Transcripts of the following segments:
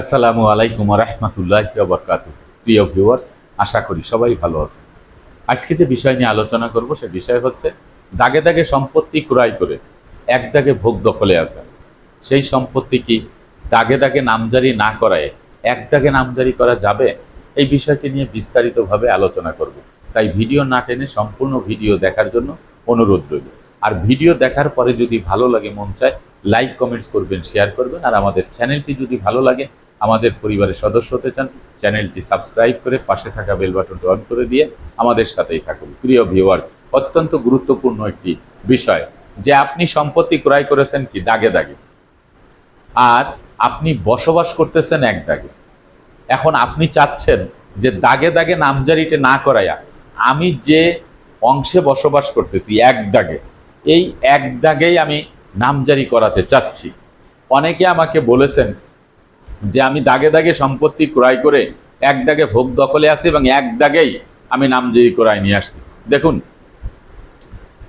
আসসালামু আলাইকুম রহমতুল্লাহ বরকাত প্রিয় ভিউয়ার্স, আশা করি সবাই ভালো আছে আজকে যে বিষয় নিয়ে আলোচনা করব, সে বিষয় হচ্ছে দাগে দাগে সম্পত্তি ক্রয় করে এক দাগে ভোগ দখলে আছে সেই সম্পত্তি কি দাগে দাগে নামজারি না করায় এক দাগে নামজারি করা যাবে? এই বিষয়টি নিয়ে বিস্তারিতভাবে আলোচনা করব। তাই ভিডিও না টেনে সম্পূর্ণ ভিডিও দেখার জন্য অনুরোধ রইল। আর ভিডিও দেখার পরে যদি ভালো লাগে, মন চায়, লাইক, কমেন্টস করবেন, শেয়ার করবেন। আর আমাদের চ্যানেলটি যদি ভালো লাগে আমাদের পরিবারের সদস্য হতে চান, চ্যানেলটি সাবস্ক্রাইব করে পাশে থাকা বেল বাটনটি অন করে দিয়ে আমাদের সাথেই থাকুন। প্রিয় ভিউয়ার্স, অত্যন্ত গুরুত্বপূর্ণ একটি বিষয়, যে আপনি সম্পত্তি ক্রয় করেছেন কি দাগে দাগে? আর আপনি বসবাস করতেছেন এক দাগে। এখন আপনি চাচ্ছেন যে দাগে দাগে নামজারিটা না করাইয়া আমি যে অংশে বসবাস করতেছি এক দাগে, এই এক দাগেই আমি নামজারি করাতে চাচ্ছি। অনেকে আমাকে বলেছেন যে আমি দাগে দাগে সম্পত্তি ক্রয় করে এক দাগে ভোগ দখলে আছি এবং এক দাগেই আমি নামজারি করায় নিয়ে আসছি। দেখুন,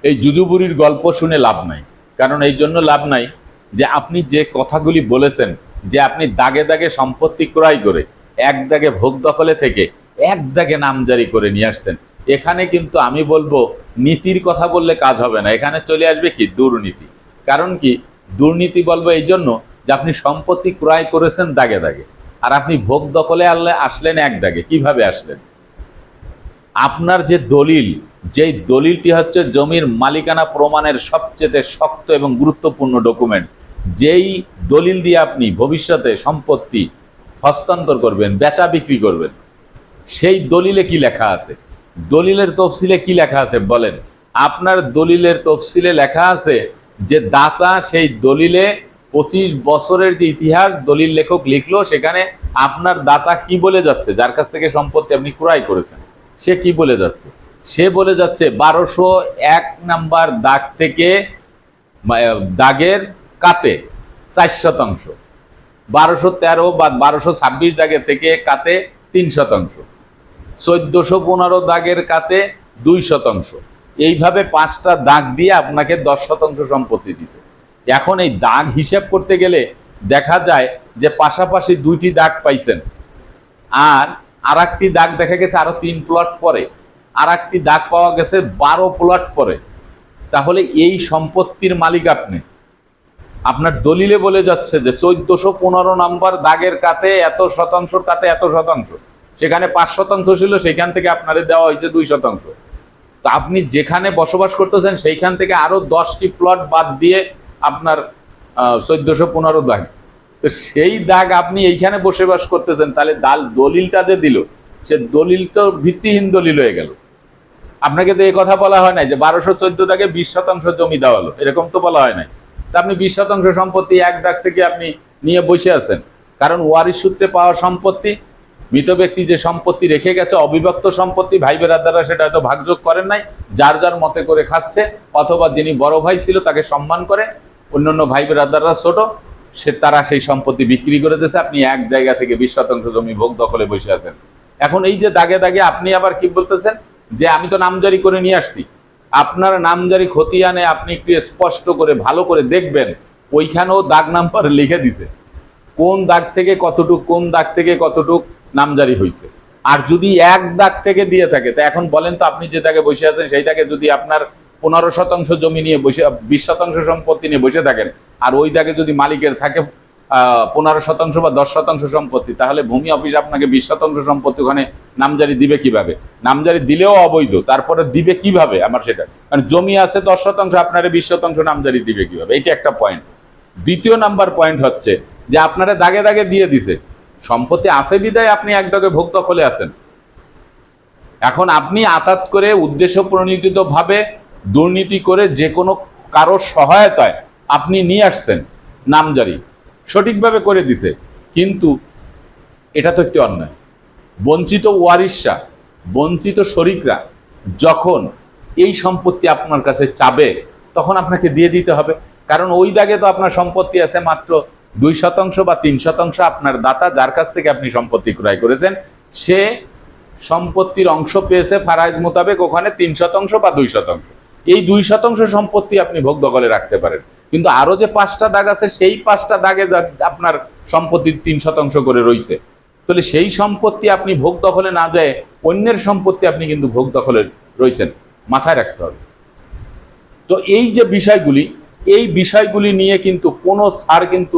এই জুজুবুরির গল্প শুনে লাভ নাই। কারণ এই জন্য লাভ নাই যে আপনি যে কথাগুলি বলেছেন যে আপনি দাগে দাগে সম্পত্তি ক্রয় করে এক দাগে ভোগ দখলে থেকে এক দাগে নামজারি করে নিয়ে আসছেন। এখানে কিন্তু আমি বলব, নীতির কথা বললে কাজ হবে না। এখানে চলে আসবে কি? দুর্নীতি। কারণ কি? দুর্নীতি বলব এই জন্য যে আপনি সম্পত্তি ক্রয় করেছেন দাগে দাগে। আর আপনি ভোগ দখলে আনলে আসলেন এক দাগে। কীভাবে আসলেন? আপনার যে দলিল, যেই দলিলটি হচ্ছে জমির মালিকানা প্রমাণের সবচেয়ে শক্ত এবং গুরুত্বপূর্ণ ডকুমেন্ট যেই দলিল দিয়ে আপনি ভবিষ্যতে সম্পত্তি হস্তান্তর করবেন, বেচা বিক্রি করবেন, সেই দলিলে কি লেখা আছে? দলিলের তফসিলে কি লেখা আছে বলেন? আপনার দলিলের তফসিলে লেখা আছে যে দাতা সেই দলিলে পঁচিশ বছরের যে ইতিহাস দলিল লেখক লিখলো, সেখানে আপনার দাতা কি বলে যাচ্ছে? যার কাছ থেকে সম্পত্তি আপনি ক্রয় করেছেন, সে কি বলে যাচ্ছে? সে বলে যাচ্ছে, বারোশো এক নাম্বার দাগ থেকে দাগের কাতে চার শতাংশ। বারোশো তেরো বা বারোশো ছাব্বিশ দাগের থেকে কাতে তিন শতাংশ। চোদ্দশো পনেরো দাগের কাতে দুই শতাংশ। এইভাবে পাঁচটা দাগ দিয়ে আপনাকে দশ শতাংশ সম্পত্তি দিছে। এখন এই দাগ হিসাব করতে গেলে দেখা যায় যে পাশাপাশি দুইটি দাগ পাইছেন। আর আর একটি দাগ দেখা গেছে আরও তিন প্লট পরে। আর দাগ পাওয়া গেছে বারো প্লট পরে। তাহলে এই সম্পত্তির মালিক আপনি। আপনার দলিলে বলে যাচ্ছে যে চোদ্দশো পনেরো নম্বর দাগের কাতে এত শতাংশ, কাতে এত শতাংশ। সেখানে পাঁচ শতাংশ ছিল সেখান থেকে আপনারে দেওয়া হয়েছে দুই শতাংশ। তা আপনি যেখানে বসবাস করতেছেন, সেইখান থেকে আরও দশটি প্লট বাদ দিয়ে আপনার চোদ্দশো পনেরো দাগ। তো সেই দাগ আপনি এইখানে বসে বাস করতেছেন, তাহলে দাল দলিলটা যে দিল, সে দলিল তো ভিত্তিহীন দলিল হয়ে গেল। আপনাকে তো এই কথা বলা হয় নাই যে বারোশো চোদ্দ দাগে বিশ শতাংশ জমি দেওয়া হলো, এরকম তো বলা হয় নাই। তা আপনি বিশ শতাংশ সম্পত্তি এক দাগ থেকে আপনি নিয়ে বসে আছেন। কারণ ওয়ারিশ সূত্রে পাওয়া সম্পত্তি, মৃত ব্যক্তি যে সম্পত্তি রেখে গেছে, অবিভক্ত সম্পত্তি, ভাই বেরাদারা সেটা হয়তো ভাগযোগ করেন নাই, যার যার মতে করে খাচ্ছে, অথবা যিনি বড় ভাই ছিল তাকে সম্মান করে অন্যান্য ভাই বেরাদাররা ছোট, সে তারা সেই সম্পত্তি বিক্রি করে দিয়েছে। আপনি এক জায়গা থেকে বিশ শতাংশ জমি ভোগ দখলে বসে আছেন। এখন এই যে দাগে দাগে আপনি আবার কি বলতেছেন? যে আমি তো নামজারি করে নিয়ে আসছি। আপনার নামজারি খতিয়ানে আপনি একটু স্পষ্ট করে, ভালো করে দেখবেন, ওইখানেও দাগ নাম্বার লিখে দিছে। কোন দাগ থেকে কতটুক, কোন দাগ থেকে কতটুক নামজারি হয়েছে আর যদি এক দাগ থেকে দিয়ে থাকে, তা এখন বলেন তো আপনি যে দাগে বসে আছেন, সেই দাগে যদি আপনার পনেরো শতাংশ জমি নিয়ে বসে, বিশ শতাংশ সম্পত্তি নিয়ে বসে থাকেন। আর ওই দাগে যদি মালিকের থাকে পনেরো শতাংশ বা দশ শতাংশ সম্পত্তি, তাহলে ভূমি অফিস আপনাকে বিশ শতাংশ সম্পত্তি ওখানে নামজারি দিবে কীভাবে? নামজারি দিলেও অবৈধ, তারপরে দিবে কীভাবে আমার সেটা? কারণ জমি আছে দশ শতাংশ, আপনারা বিশ শতাংশ নামজারি দিবে কীভাবে? এইটা একটা পয়েন্ট দ্বিতীয় নাম্বার পয়েন্ট হচ্ছে যে আপনারা দাগে দাগে দিয়ে দিছে। সম্পত্তি আছে বিদায় আপনি এক দাগে ভোগ দখলে আছেন। এখন আপনি আতাত করে উদ্দেশ্য প্রণোদিত ভাবে দুর্নীতি করে যে কোনো কারও সহায়তায় আপনি নিয়ে আসছেন, নামজারি। সঠিকভাবে করে দিছে। কিন্তু এটা তো একটি অন্যায়। বঞ্চিত ওয়ারিশা বঞ্চিত শরিকরা যখন এই সম্পত্তি আপনার কাছে চাবে, তখন আপনাকে দিয়ে দিতে হবে। কারণ ওই দাগে তো আপনার সম্পত্তি আছে মাত্র দুই শতাংশ বা তিন শতাংশ আপনার দাতা যার কাছ থেকে আপনি সম্পত্তি ক্রয় করেছেন, সে সম্পত্তির অংশ পেয়েছে ফারাইজ মোতাবেক ওখানে তিন শতাংশ বা দুই শতাংশ। এই দুই শতাংশ সম্পত্তি আপনি ভোগ দখলে রাখতে পারেন। কিন্তু আরও যে পাঁচটা দাগ আছে, সেই পাঁচটা দাগে আপনার সম্পত্তির তিন শতাংশ করে রয়েছে তাহলে সেই সম্পত্তি আপনি ভোগ দখলে না যায় অন্যের সম্পত্তি আপনি কিন্তু ভোগ দখলে রয়েছেন মাথায় রাখতে হবে। তো এই যে বিষয়গুলি, এই বিষয়গুলি নিয়ে কিন্তু কোনো সার কিন্তু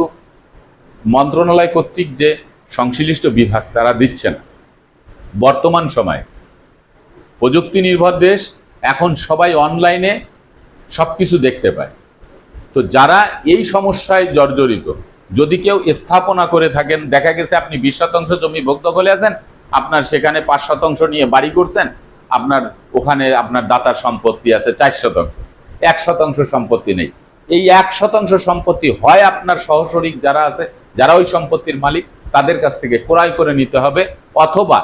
মন্ত্রণালয় কর্তৃক যে সংশ্লিষ্ট বিভাগ, তারা দিচ্ছে না। বর্তমান সময়ে প্রযুক্তি নির্ভর দেশ এখন সবাই অনলাইনে সব কিছু দেখতে পায়। তো যারা এই সমস্যায় জর্জরিত, যদি কেউ স্থাপনা করে থাকেন, দেখা গেছে আপনি বিশ শতাংশ জমি ভোগ দখলে আছেন, আপনার সেখানে পাঁচ শতাংশ নিয়ে বাড়ি করছেন, আপনার ওখানে আপনার দাতার সম্পত্তি আছে চার শতাংশ, এক শতাংশ সম্পত্তি নেই। এই এক শতাংশ সম্পত্তি হয় আপনার সহশরিক যারা আছে, যারা ওই সম্পত্তির মালিক, তাদের কাছ থেকে ক্রয় করে নিতে হবে, অথবা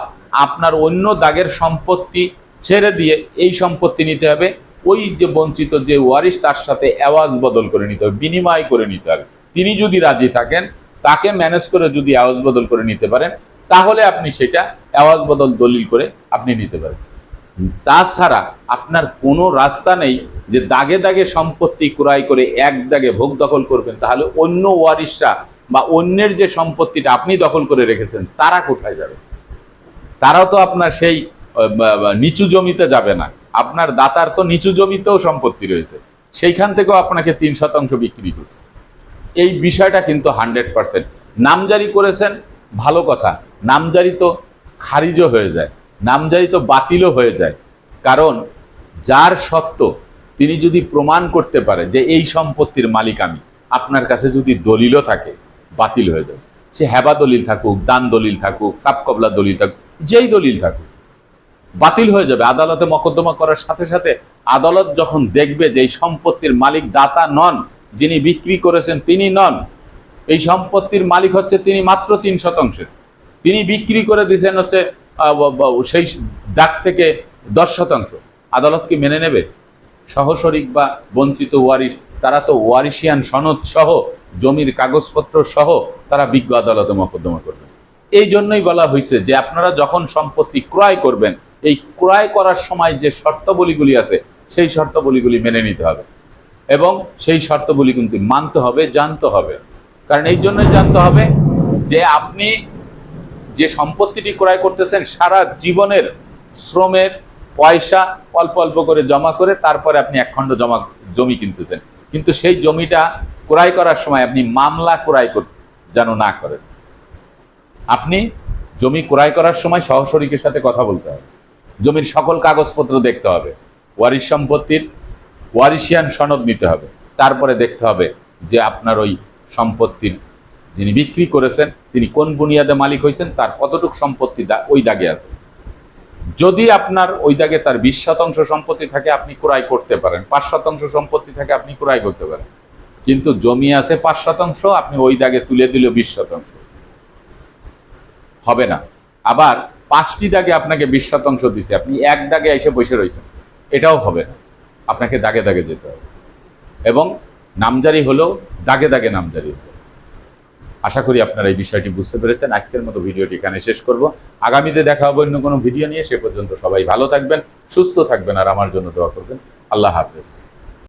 আপনার অন্য দাগের সম্পত্তি ছেড়ে দিয়ে এই সম্পত্তি নিতে হবে। ওই যে বঞ্চিত যে ওয়ারিশ, তার সাথে আওয়াজ বদল করে নিতে হবে, বিনিময় করে নিতে হবে। তিনি যদি রাজি থাকেন, তাকে ম্যানেজ করে যদি আওয়াজ বদল করে নিতে পারেন, তাহলে আপনি সেটা আওয়াজ বদল দলিল করে আপনি নিতে পারেন। তাছাড়া আপনার কোনো রাস্তা নেই যে দাগে দাগে সম্পত্তি ক্রয় করে এক দাগে ভোগ দখল করবেন, তাহলে অন্য ওয়ারিশরা বা অন্যের যে সম্পত্তিটা আপনি দখল করে রেখেছেন, তারা কোথায় যাবে? তারাও তো আপনার সেই নিচু জমিতে যাবে না। আপনার দাতার তো নিচু জমিতেও সম্পত্তি রয়েছে। সেইখান থেকেও আপনাকে তিন শতাংশ বিক্রি করছে। এই বিষয়টা কিন্তু হান্ড্রেড পার্সেন্ট। নামজারি করেছেন, ভালো কথা। নামজারি তো খারিজও হয়ে যায়। নামজারি তো বাতিলও হয়ে যায়। কারণ যার সত্য তিনি যদি প্রমাণ করতে পারে যে এই সম্পত্তির মালিক আমি, আপনার কাছে যদি দলিলও থাকে, বাতিল হয়ে যাবে। সে হেবা দলিল থাকুক, দান দলিল থাকুক সাবকবলা দলিল থাকুক, যেই দলিল থাকুক। বাতিল হয়ে যাবে। আদালতে মকদ্দমা করার সাথে সাথে আদালত যখন দেখবে যে এই সম্পত্তির মালিক দাতা নন, যিনি বিক্রি করেছেন তিনি নন, এই সম্পত্তির মালিক হচ্ছে তিনি মাত্র তিন শতাংশের। তিনি বিক্রি করে দিয়েছেন হচ্ছে সেই দাগ থেকে দশ শতাংশ। আদালত কি মেনে নেবে? সহশরিক বা বঞ্চিত ওয়ারিশ, তারা তো ওয়ারিশিয়ান সনদ সহ, জমির কাগজপত্র সহ, তারা বিজ্ঞ আদালতে মকদ্দমা করবে। এই জন্যই বলা হয়েছে যে আপনারা যখন সম্পত্তি ক্রয় করবেন এই ক্রয় করার সময় যে শর্তাবলীগুলি আছে, সেই শর্তাবলীগুলি মেনে নিতে হবে। এবং সেই শর্তাবলী কিন্তু মানতে হবে, জানতে হবে। কারণ এই জন্যই জানতে হবে যে আপনি যে সম্পত্তিটি ক্রয় করতেছেন, সারা জীবনের শ্রমের পয়সা অল্প অল্প করে জমা করে তারপরে আপনি একখণ্ড জমা, জমি কিনতেছেন। কিন্তু সেই জমিটা ক্রয় করার সময় আপনি মামলা ক্রয় কর, যেন না করেন। আপনি জমি ক্রয় করার সময় সহশরিকের সাথে কথা বলতে হবে। জমির সকল কাগজপত্র দেখতে হবে। ওয়ারিশ সম্পত্তির ওয়ারিশিয়ান সনদ নিতে হবে। তারপরে দেখতে হবে যে আপনার ওই সম্পত্তির যিনি বিক্রি করেছেন, তিনি কোন বুনিয়াদে মালিক হয়েছেন, তার কতটুকু সম্পত্তি ওই দাগে আছে। যদি আপনার ওই দাগে তার বিশ শতাংশ সম্পত্তি থাকে, আপনি ক্রয় করতে পারেন। পাঁচ শতাংশ সম্পত্তি থাকে, আপনি ক্রয় করতে পারেন। কিন্তু জমি আছে পাঁচ শতাংশ, আপনি ওই দাগে তুলে দিল বিশ শতাংশ। হবে না। আবার পাঁচটি দাগে আপনাকে বিশ শতাংশ দিছে। আপনি এক দাগে এসে বসে রয়েছেন। এটাও হবে না। আপনাকে দাগে দাগে যেতে হবে। এবং নামজারি হলেও দাগে দাগে নামজারি হবে আশা করি আপনারা এই বিষয়টি বুঝতে পেরেছেন। আজকের মতো ভিডিওটি এখানে শেষ করব। আগামীতে দেখা হবে অন্য কোনো ভিডিও নিয়ে। সে পর্যন্ত সবাই ভালো থাকবেন, সুস্থ থাকবেন, আর আমার জন্য দোয়া করবেন। আল্লাহ হাফেজ।